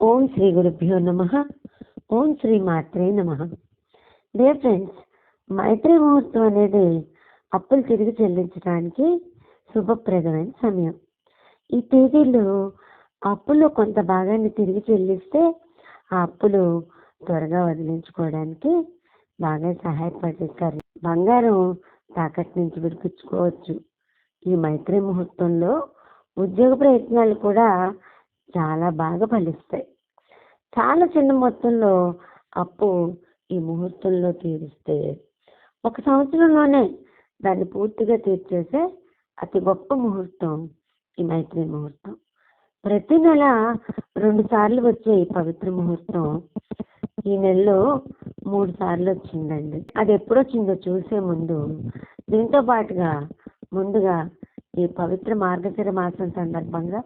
ఓం శ్రీ గురుభ్యో నమ. ఓం శ్రీ మాత్రే నమ. డియర్ ఫ్రెండ్స్ మైత్రి ముహూర్తం అనేది అప్పులు తిరిగి చెల్లించడానికి శుభప్రదమైన సమయం. ఈ తేదీలో అప్పులో కొంత భాగాన్ని తిరిగి చెల్లిస్తే ఆ అప్పులు త్వరగా వదిలించుకోవడానికి బాగా సహాయపడతారు బంగారం తాకట్టు నుంచి విడిపించుకోవచ్చు. ఈ మైత్రి ముహూర్తంలో ఉద్యోగ ప్రయత్నాలు కూడా చాలా బాగా ఫలిస్తాయి చాలా చిన్న మొత్తంలో అప్పు ఈ ముహూర్తంలో తీరిస్తే ఒక సంవత్సరంలోనే దాన్ని పూర్తిగా తీర్చేసే అతి గొప్ప ముహూర్తం ఈ మైత్రి ముహూర్తం. ప్రతి నెల రెండు సార్లు వచ్చే ఈ పవిత్ర ముహూర్తం ఈ నెలలో మూడు సార్లు వచ్చిందండి. అది ఎప్పుడొచ్చిందో చూసే ముందు దీంతో పాటుగా ముందుగా ఈ పవిత్ర మార్గశిర మాసం సందర్భంగా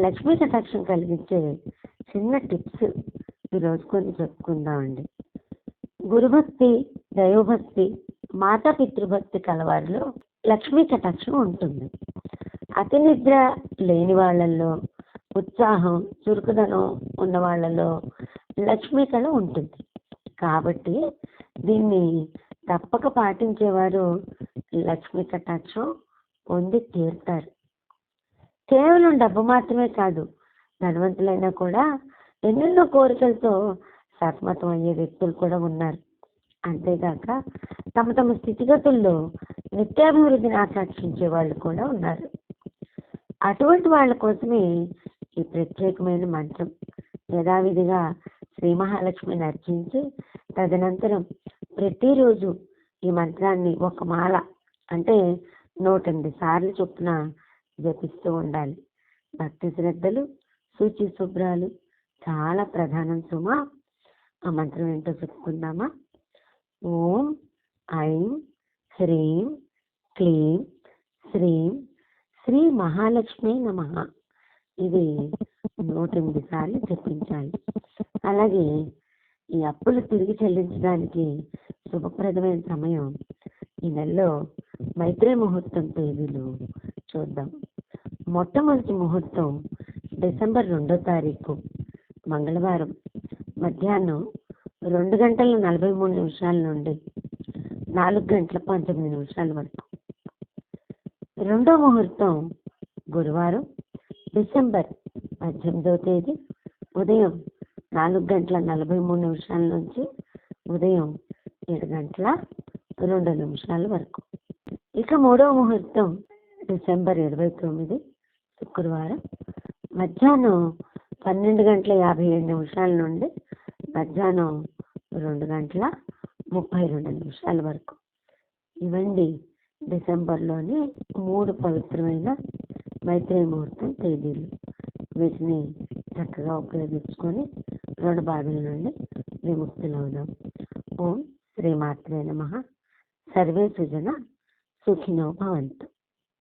లక్ష్మీ కటాక్షం కలిగించే చిన్న టిప్స్ ఈరోజు కొన్ని చెప్పుకుందామండి. గురుభక్తి దైవభక్తి మాతా పితృభక్తి కలవారిలో లక్ష్మీ కటాక్షం ఉంటుంది. అతి నిద్ర లేని వాళ్ళల్లో ఉత్సాహం చురుకుదనం ఉన్న వాళ్ళలో లక్ష్మీ కళ ఉంటుంది. కాబట్టి దీన్ని తప్పక పాటించేవారు లక్ష్మీ కటాక్షం పొంది తీరుతారు. కేవలం డబ్బు మాత్రమే కాదు ధనవంతులైనా కూడా ఎన్నెన్నో కోరికలతో సతమతం అయ్యే వ్యక్తులు కూడా ఉన్నారు. అంతేగాక తమ తమ స్థితిగతుల్లో నిత్యాభివృద్ధిని ఆకాంక్షించే వాళ్ళు కూడా ఉన్నారు. అటువంటి వాళ్ళ కోసమే ఈ ప్రత్యేకమైన మంత్రం యథావిధిగా శ్రీ మహాలక్ష్మిని అర్చించి తదనంతరం ప్రతిరోజు ఈ మంత్రాన్ని ఒక మాల అంటే నూట ఎనిమిది సార్లు చొప్పున జపిస్తూ ఉండాలి. భక్తి శ్రద్ధలు శుచి శుభ్రాలు చాలా ప్రధానం సుమా. ఆ మంత్రం ఏంటో చెప్పుకుందామా? ఓం ఐం హ్రీం క్లీం శ్రీం శ్రీ మహాలక్ష్మి నమ. ఇది నూట ఎనిమిది సార్లు చెప్పించాలి అలాగే ఈ అప్పులు తిరిగి చెల్లించడానికి శుభప్రదమైన సమయం ఈ నెలలో మైత్రే ముహూర్తం తేదీలు చూద్దాం. మొట్టమొదటి ముహూర్తం డిసెంబర్ రెండో తారీఖు మంగళవారం మధ్యాహ్నం రెండు గంటల నలభై మూడు నిమిషాల నుండి నాలుగు గంటల పంతొమ్మిది నిమిషాల వరకు. రెండో ముహూర్తం గురువారం డిసెంబర్ పద్దెనిమిదవ తేదీ ఉదయం నాలుగు గంటల నలభై మూడు నిమిషాల నుంచి ఉదయం ఏడు గంటల రెండు నిమిషాల వరకు. ఇక మూడవ ముహూర్తం డిసెంబర్ ఇరవై తొమ్మిది శుక్రవారం. మధ్యాహ్నం పన్నెండు గంటల యాభై ఏడు నిమిషాల నుండి మధ్యాహ్నం రెండు గంటల ముప్పై రెండు నిమిషాల వరకు. ఇవండి డిసెంబర్లోని మూడు పవిత్రమైన మైత్రి ముహూర్తం తేదీలు. వీటిని చక్కగా ఉపయోగించుకొని రెండు బాధల నుండి విముక్తులవుదాం. ఓం శ్రీమాత్రే నమ. సర్వే సుజన सुखिनो भवन्तु